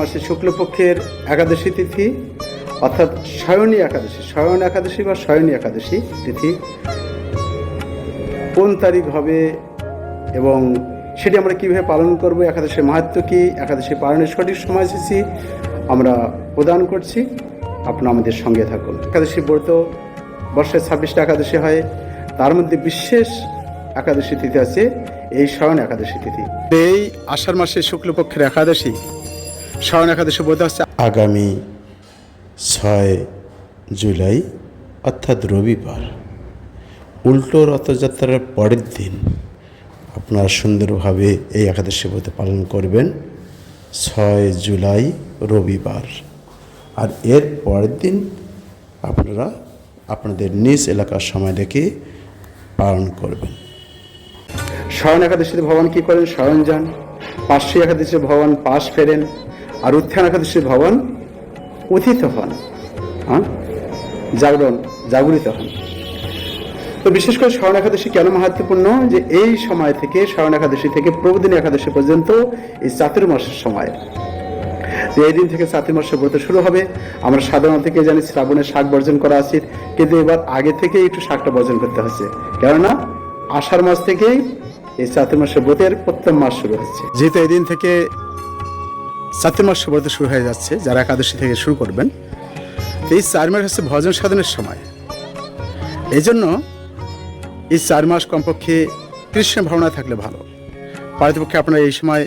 মাসে শুক্লপক্ষের একাদশী তিথি, অর্থাৎ শয়নী একাদশী শয়ন একাদশী বা শয়নী একাদশী তিথি কোন তারিখ হবে এবং সেটি আমরা কীভাবে পালন করব, একাদশীর মাহাত্ম কী একাদশী পালনের সঠিক সময়সূচি আমরা প্রদান করছি। আপনারা আমাদের সঙ্গে থাকুন। একাদশী ব্রত বর্ষের ছাব্বিশটা একাদশী হয়। তার মধ্যে বিশেষ একাদশী তিথি আছে, এই শয়ন একাদশী তিথি। এই আষাঢ় মাসে শুক্লপক্ষের একাদশী শয়ন একাদশী ব্রত হচ্ছে আগামী ছয় জুলাই অর্থাৎ রবিবার উল্টো রথযাত্রার পরের দিন আপনারা সুন্দরভাবে এই একাদশী ব্রত পালন করবেন ছয় জুলাই রবিবার। আর এর পরের দিন আপনারা আপনাদের নিজ এলাকার সময় দেখে পালন করবেন। শয়ন একাদশীতে ভগবান কী করেন? শয়ন যান। পার্শ্বী একাদশীতে ভগবান পাশ ফেরেন। আর উত্থান একাদশীতে ভগবান উথিত হন হ্যাঁ? জাগরণ, জাগরিত হন। তো বিশেষ করে শয়ন একাদশী কেন মাহাত্মপূর্ণ যে এই সময় থেকে শয়ন একাদশী থেকে প্রভুদিনী একাদশী পর্যন্ত এই চাতুর্মাসের সময়। তো এই দিন থেকে চাতুর্মাসের ব্রত শুরু হবে। আমরা সাধারণত থেকে জানি শ্রাবণের শাক বর্জন করা উচিত। কিন্তু এবার আগে থেকে একটু শাকটা বর্জন করতে হচ্ছে। কেননা আষাঢ় মাস থেকেই এই চাতুর্মাসের ব্রতের প্রথম মাস শুরু হচ্ছে। যেহেতু এই দিন থেকে চাতুর্মাসের ব্রত শুরু হয়ে যাচ্ছে, যারা একাদশী থেকে শুরু করবেন। এই চার মাস হচ্ছে ভজন সাধনের সময়। এই জন্য এই চার মাস কমপক্ষে কৃষ্ণ ভাবনা থাকলে ভালো। পারিতপক্ষে আপনারা এই সময়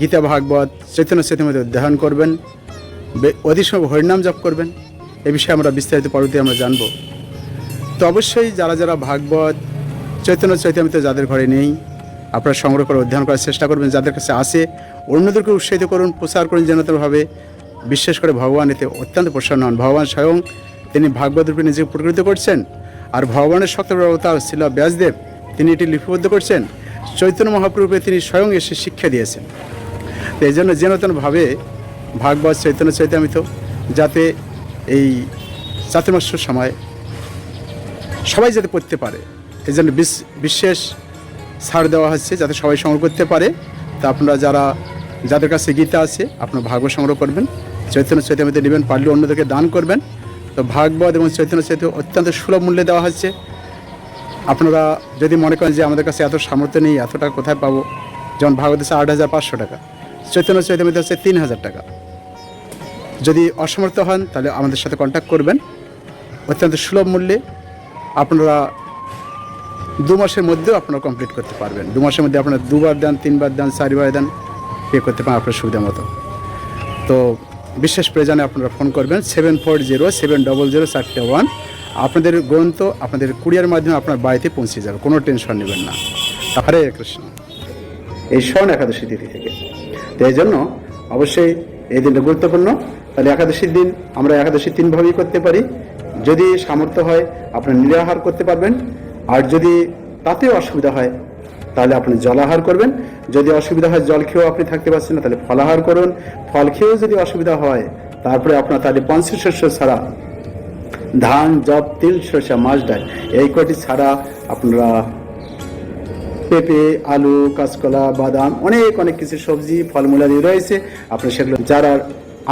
গীতা, ভাগবত, চৈতন্য চৈতন্য অধ্যয়ন করবেন অধিক সময় হরিনাম জপ করবেন। এ বিষয়ে আমরা বিস্তারিত পরবর্তী আমরা জানব। তো অবশ্যই যারা যারা ভাগবত, চৈতন্য চৈতন্য যাদের ঘরে নেই আপনারা সংগ্রহ করে অধ্যয়ন করার চেষ্টা করবেন। যাদের কাছে আসে অন্যদেরকে উৎসাহিত করুন, প্রচার করুন যেনতভাবে বিশেষ করে ভগবান এতে অত্যন্ত প্রসন্ন হন। ভগবান স্বয়ং তিনি ভাগবত রূপে নিজেকে প্রকৃত করছেন। আর ভগবানের শক্ত অবতার ছিল ব্যাসদেব, তিনি এটি লিপিবদ্ধ করছেন। চৈতন্য মহাপ্রভুকে তিনি স্বয়ং এসে শিক্ষা দিয়েছেন। তো এই জন্য যেনতনভাবে ভাগবত, চৈতন্য চৈতামিত, যাতে এই চাতুর্মাস্যর সময় সবাই যাতে পড়তে পারে। এই জন্য বিশ- বিশেষ ছাড় দেওয়া হচ্ছে যাতে সবাই সংগ্রহ করতে পারে। তা আপনারা যারা, যাদের কাছে গীতা আছে, আপনারা ভাগবত সংগ্রহ করবেন। চৈতন্য চৈতন্যতে নেবেন, পারলে অন্যদেরকে দান করবেন। তো ভাগবত এবং চৈতন্য চৈতন্য অত্যন্ত সুলভ মূল্যে দেওয়া হচ্ছে। আপনারা যদি মনে করেন যে আমাদের কাছে এত সামর্থ্য নেই এত টাকা কোথায় পাবো? যেমন ভাগবত হচ্ছে আট হাজার পাঁচশো টাকা, চৈতন্য চৈতন্যতে হচ্ছে তিন হাজার টাকা। যদি অসমর্থ হন, তাহলে আমাদের সাথে কন্ট্যাক্ট করবেন। অত্যন্ত সুলভ মূল্যে আপনারা দু মাসের মধ্যেও আপনারা কমপ্লিট করতে পারবেন। দু মাসের মধ্যে আপনারা দুবার দেন, তিনবার দেন, চারবার দেন পে করতে পারেন আপনার সুবিধা মতো। তো বিশেষ প্রয়োজনে আপনারা ফোন করবেন seven four zero seven double zero চারটে ওয়ান আপনাদের গ্রন্থ আপনাদের কুরিয়ার মাধ্যমে আপনার বাড়িতে পৌঁছে যাবে, কোনো টেনশন নেবেন না। হরে কৃষ্ণ। এই স্বর্ণ একাদশী তিথি থেকে। তো এই জন্য অবশ্যই এই দিনটা গুরুত্বপূর্ণ। তাহলে একাদশীর দিন আমরা একাদশী তিনভাবেই করতে পারি। যদি সামর্থ্য হয় আপনি নিরাহার করতে পারবেন। আর যদি তাতেও অসুবিধা হয়, তাহলে আপনি জলাহার করবেন। যদি অসুবিধা হয়, জল খেয়েও আপনি থাকতে পারছেন না, তাহলে ফলাহার করুন। ফল খেয়েও যদি অসুবিধা হয়, তারপরে আপনার তাহলে পঞ্চশস্য ছাড়া ধান জব তিল, সরষা, মাছ, ডাল, এই কটি ছাড়া আপনারা পেঁপে, আলু, কাঁচকলা, বাদাম, অনেক অনেক কিছু সবজি ফলমূলাদি রয়েছে। আপনি সেগুলো, যারা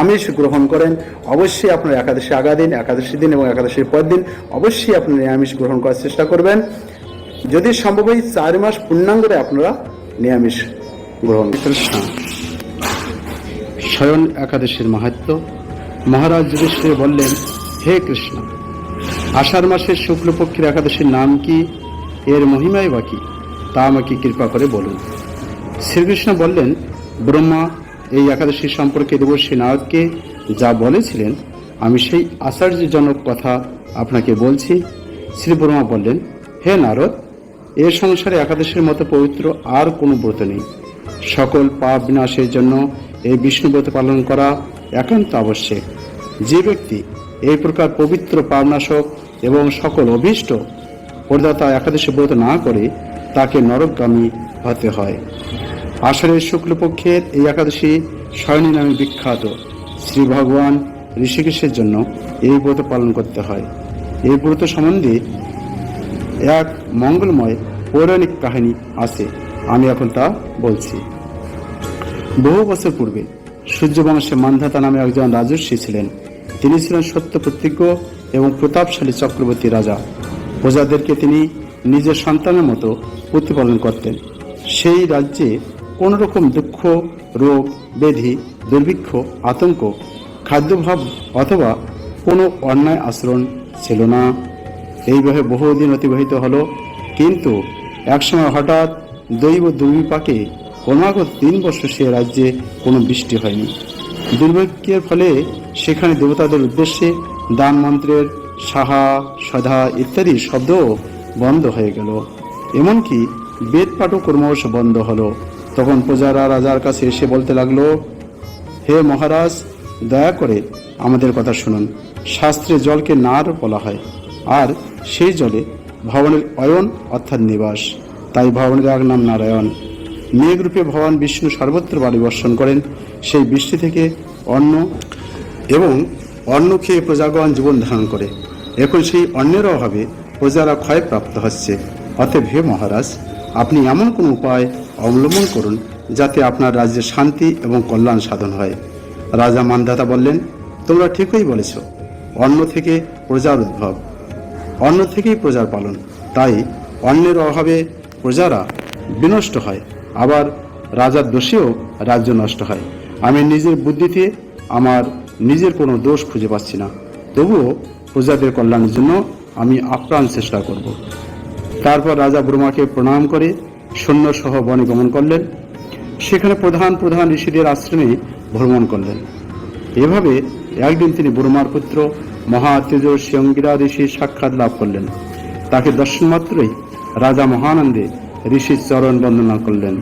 আমিষ গ্রহণ করেন, অবশ্যই আপনার একাদশী আগা দিন একাদশী দিন এবং একাদশীর পর দিন অবশ্যই আপনি নিরামিষ গ্রহণ করার চেষ্টা করবেন। যদি সম্ভব হয়, চার মাস পূর্ণাঙ্গরে আপনারা নিরামিষ গ্রহণ স্বয়ন একাদশীর মাহাত্ম মহারাজ যুধিষ্ঠির বললেন, হে কৃষ্ণ, আষাঢ় মাসের শুক্লপক্ষের একাদশীর নাম কি? এর মহিমাই বা কি? তা আমাকে কৃপা করে বলুন। শ্রীকৃষ্ণ বললেন, ব্রহ্মা এই একাদশী সম্পর্কে দেবশ্রী নারদকে যা বলেছিলেন, আমি সেই আশ্চর্যজনক কথা আপনাকে বলছি। শ্রী ব্রহ্মা বললেন, হে নারদ, এ সংসারে একাদশীর মতো পবিত্র আর কোনো ব্রত নেই। সকল পাপ বিনাশের জন্য এই বিষ্ণু ব্রত পালন করা একান্ত আবশ্যক। যে ব্যক্তি এই প্রকার পবিত্র পাপনাশক এবং সকল অভীষ্ট প্রদাতা একাদশী ব্রত না করে, তাকে নরকগামী হতে হয়। আসরের শুক্লপক্ষের এই একাদশী শয়নী নামে বিখ্যাত। শ্রী ভগবান ঋষিকেশের জন্য এই ব্রত পালন করতে হয়। এই ব্রত সম্বন্ধে এক মঙ্গলময় পৌরাণিক কাহিনী আছে। আমি এখন তা বলছি। বহু বছর পূর্বে সূর্যবংশে মান্ধাতা নামে একজন রাজর্ষি ছিলেন। তিনি ছিলেন সত্য প্রতিজ্ঞ এবং প্রতাপশালী চক্রবর্তী রাজা। প্রজাদেরকে তিনি নিজের সন্তানের মতো প্রতিপালন করতেন। সেই রাজ্যে কোনো রকম দুঃখ, রোগ ব্যাধি দুর্ভিক্ষ, আতঙ্ক, খাদ্যভাব অথবা কোনো অন্যায় আচরণ ছিল না। এইভাবে বহুদিন অতিবাহিত হলো, কিন্তু একসময় হঠাৎ দৈব দুর্বিপাকে ক্রমাগত তিন বছর সে রাজ্যে কোনো বৃষ্টি হয়নি। দুর্ভিক্ষের ফলে সেখানে দেবতাদের উদ্দেশ্যে দান মন্ত্রের সাহা, সধা ইত্যাদি শব্দও বন্ধ হয়ে গেল। এমনকি বেদ পাঠও ক্রমশ বন্ধ হলো। তখন প্রজারা রাজার কাছে এসে বলতে লাগল, হে মহারাজ, দয়া করে আমাদের কথা শুনুন। শাস্ত্রে জলকে নার বলা হয়, আর সেই জলে ভবনের অয়ন অর্থাৎ নিবাস। তাই ভবনের এক নাম নারায়ণ। মেঘরূপে ভগবান বিষ্ণু সর্বত্র বাড়ি বর্ষণ করেন। সেই বৃষ্টি থেকে অন্ন এবং অন্ন খেয়ে প্রজাগণ জীবন ধারণ করে। এখন সেই অন্যের অভাবে প্রজারা ক্ষয়প্রাপ্ত হচ্ছে। অতএব হে মহারাজ, আপনি এমন কোন উপায় অবলম্বন করুন যাতে আপনার রাজ্যে শান্তি এবং কল্যাণ সাধন হয়। রাজা মানদাতা বললেন, তোমরা ঠিকই বলেছ, অন্ন থেকে প্রজার উদ্ভব। অন্ন থেকেই প্রজার পালন। তাই অন্যের অভাবে প্রজারা বিনষ্ট হয়, আবার রাজার দোষেও রাজ্য নষ্ট হয়। আমি নিজের বুদ্ধিতে আমার নিজের কোনো দোষ খুঁজে পাচ্ছি না। তবুও প্রজাদের কল্যাণের জন্য আমি আপ্রাণ চেষ্টা করব। তারপর রাজা ব্রহ্মাকে প্রণাম করে সৈন্যসহ বনে গমন করলেন। সেখানে প্রধান প্রধান ঋষিদের আশ্রমে ভ্রমণ করলেন। এভাবে একদিন তিনি ব্রহ্মার পুত্র মহা তেজস্বী অঙ্গিরা ঋষির সাক্ষাৎ লাভ করলেন। তাকে দর্শন মাত্রই রাজা মহানন্দে ঋষির চরণ বন্দনা করলেন।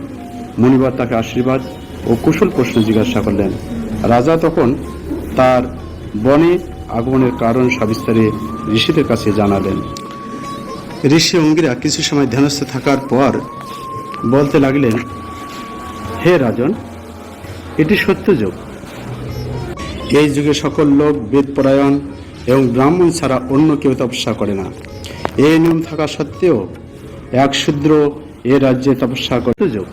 মুনিবার তাকে আশীর্বাদ ও কুশল প্রশ্ন জিজ্ঞাসা করলেন। রাজা তখন তার বনে আগমনের কারণ সবিস্তারে ঋষিদের কাছে জানালেন। ঋষি অঙ্গিরা কিছু সময় ধ্যানস্থ থাকার পর বলতে লাগলেন, হে রাজন, এটি সত্য যুগ। এই যুগে সকল লোক বেদপরায়ণ এবং ব্রাহ্মণ ছাড়া অন্য কেউ তপস্যা করে না। এই নিয়ম থাকা সত্ত্বেও এক শূদ্র এ রাজ্যে তপস্যা করতে যোগ।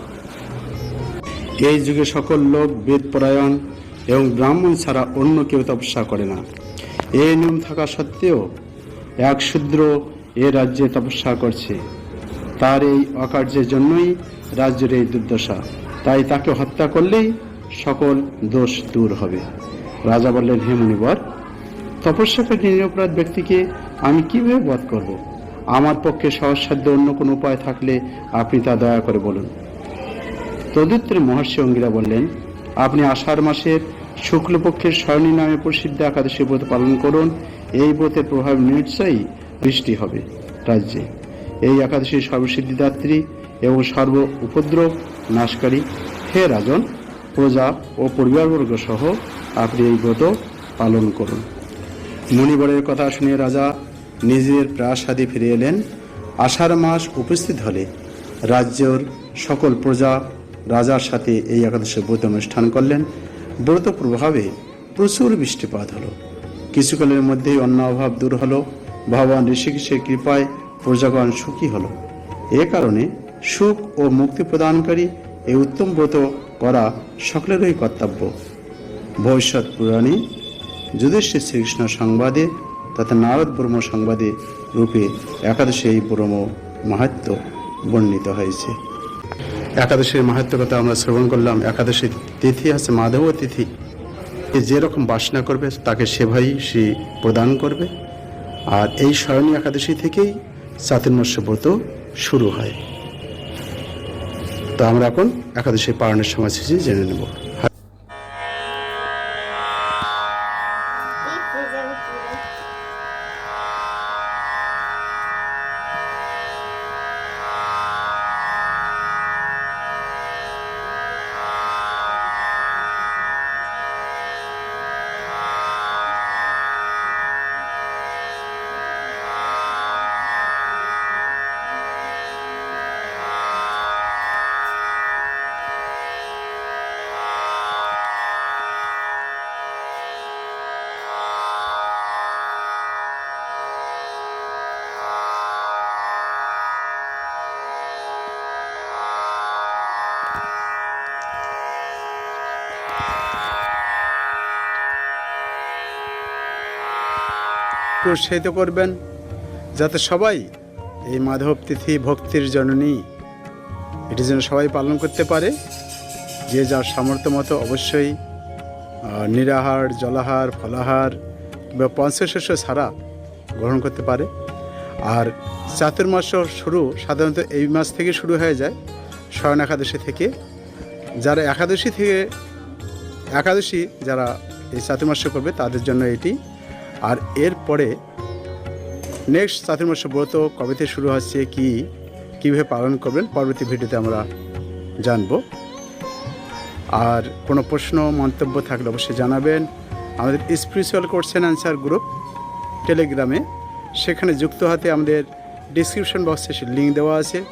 এই যুগে সকল লোক বেদপরায়ণ এবং ব্রাহ্মণ ছাড়া অন্য কেউ তপস্যা করে না। এই নিয়ম থাকা সত্ত্বেও এক শূদ্র এ রাজ্যে তপস্যা করছে। তার এই অকার্যের জন্যই রাজ্যের এই দুর্দশা। তাই তাকে হত্যা করলেই সকল দোষ দূর হবে। রাজা বললেন, হে মুনিবর, তপস্যাকারী নিরপরাধ ব্যক্তিকে আমি কীভাবে বধ করব? আমার পক্ষে সহজসাধ্য অন্য কোনো উপায় থাকলে আপনি তা দয়া করে বলুন। তদুত্তরে মহর্ষি অঙ্গিরা বললেন, আপনি আষাঢ় মাসের শুক্লপক্ষের স্বর্ণী নামে প্রসিদ্ধ একাদশী ব্রত পালন করুন। এই ব্রতের প্রভাব নিশ্চয়ই বৃষ্টি হবে রাজ্যে। এই একাদশী সর্বসিদ্ধিদাত্রী এবং সর্ব উপদ্রব নাশকারী হে রাজন, প্রজা ও পরিবারবর্গ সহ আপনি এই ব্রত পালন করুন। মণিবরের কথা শুনে রাজা নিজের প্রাসাদে ফিরে এলেন। আষাঢ় মাস উপস্থিত হলে রাজ্যের সকল প্রজা রাজার সাথে এই একাদশী ব্রত অনুষ্ঠান করলেন। ব্রত প্রভাবে প্রচুর বৃষ্টিপাত হলো। কিছুকালের মধ্যেই অন্য অভাব দূর হলো। ভগবান ঋষিকেশের কৃপায় প্রজাগণ সুখী হল। এ কারণে সুখ ও মুক্তি প্রদানকারী এই উত্তম ব্রত করা সকলেরই কর্তব্য। ভবিষ্যৎ পুরাণে যুধিষ্ঠির শ্রীকৃষ্ণ সংবাদে তথা নারদ ব্রহ্ম সংবাদে রূপে একাদশী এই ব্রহ্ম মাহাত্ম বর্ণিত হয়েছে। একাদশীর মাহাত্ম কথা আমরা শ্রবণ করলাম। একাদশী তিথি আছে মাধব তিথি। এ যেরকম বাসনা করবে, তাকে সেভাই সে প্রদান করবে। আর এই স্মরণীয় একাদশী থেকেই চাতুর্মাস্য ব্রত শুরু হয়। তো আমরা এখন একাদশী পালনের সময়সূচি জেনে নেব। প্রোৎসাহিত করবেন, যাতে সবাই এই মাধব তিথি ভক্তির জননী, এটি যেন সবাই পালন করতে পারে। যে যার সামর্থ্য মতো অবশ্যই নিরাহার, জলাহার, ফলাহার বা পঞ্চশস্য ছাড়া গ্রহণ করতে পারে। আর চাতুর্মাস শুরু সাধারণত এই মাস থেকে শুরু হয়ে যায় শয়ন একাদশী থেকে। যারা একাদশী থেকে, একাদশী যারা এই চাতুর্মাস করবে, তাদের জন্য এটি আর এরপরে নেক্সট চাতুর্মাস ব্রত কবে থেকে শুরু হচ্ছে, কি, কীভাবে পালন করবেন, পরবর্তী ভিডিওতে আমরা জানব। আর কোনো প্রশ্ন, মন্তব্য থাকলে অবশ্যই জানাবেন। আমাদের স্পিরিচুয়াল কোশ্চেন অ্যান্সার গ্রুপ টেলিগ্রামে সেখানে যুক্ত হতে আমাদের ডিসক্রিপশন বক্সে সে লিঙ্ক দেওয়া আছে।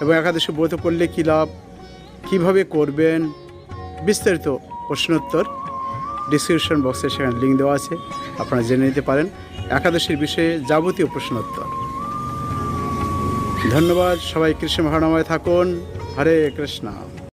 এবং একাদশী ব্রত করলে কী লাভ, কীভাবে করবেন, বিস্তারিত প্রশ্নোত্তর ডিসক্রিপশন বক্সে সেখানে লিঙ্ক দেওয়া আছে। আপনারা জেনে নিতে পারেন, একাদশীর বিষয়ে যাবতীয় প্রশ্নোত্তর। ধন্যবাদ, সবাই কৃষ্ণ ভাবনাময় থাকুন। হরে কৃষ্ণ।